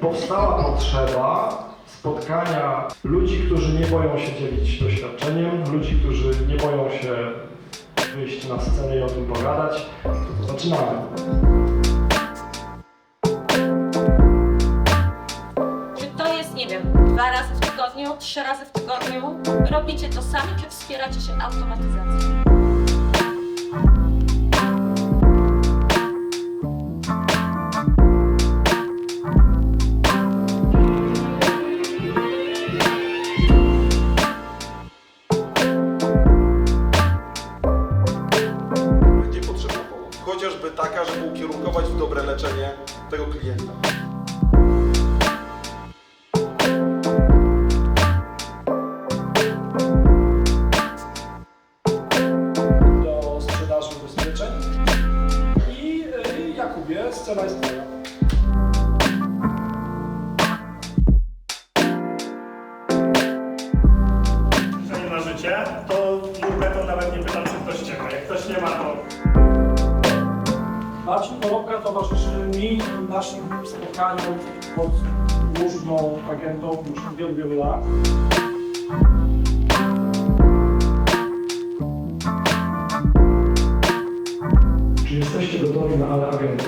Powstała potrzeba spotkania ludzi, którzy nie boją się dzielić doświadczeniem, ludzi, którzy nie boją się wyjść na scenę i o tym pogadać. Zaczynamy. Czy to jest, nie wiem, dwa razy w tygodniu, trzy razy w tygodniu? Robicie to sami, czy wspieracie się automatyzacją? Chociażby taka, żeby ukierunkować w dobre leczenie tego klienta. Do sprzedaży ubezpieczeń. I y, Jakubie, scena jest twoja. Jeżeli ma życie, to nurkę to nawet nie pytam, czy ktoś czeka. Jak ktoś nie ma, to Marcin Korobka towarzyszy mi w naszym spotkaniu pod różną agentą już od wielu, wielu lat. Czy jesteście gotowi na ale agentę?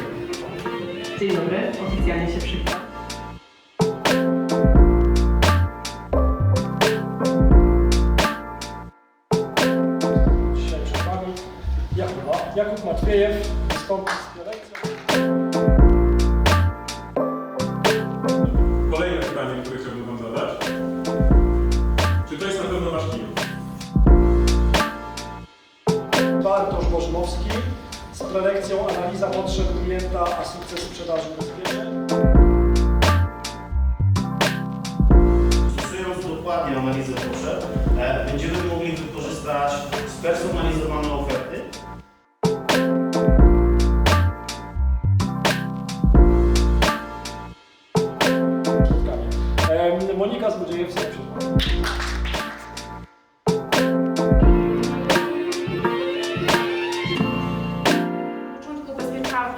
Dzień dobry, oficjalnie się przywitam. Dzisiaj przed Wami Jakuba. Jakub Matwiejew Kolejne pytanie, które chciałbym Wam zadać. Czy to jest na pewno Wasz klient? Bartosz Bożmowski z prelekcją Analiza potrzeb klienta, a sukces sprzedaży ubezpieczeń. Stosując dokładnie analizę potrzeb, e, będziemy mogli wykorzystać spersonalizowane oferty Monika Złodziejewska. Na początku ubezpieczałam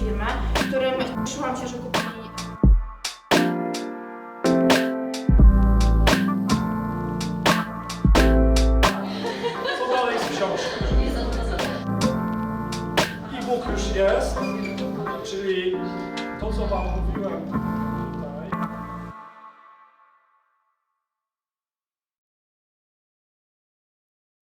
firmę, w którym czułam się, że kupili Co dalej z książką? E-book już jest, czyli to, co Wam mówiłem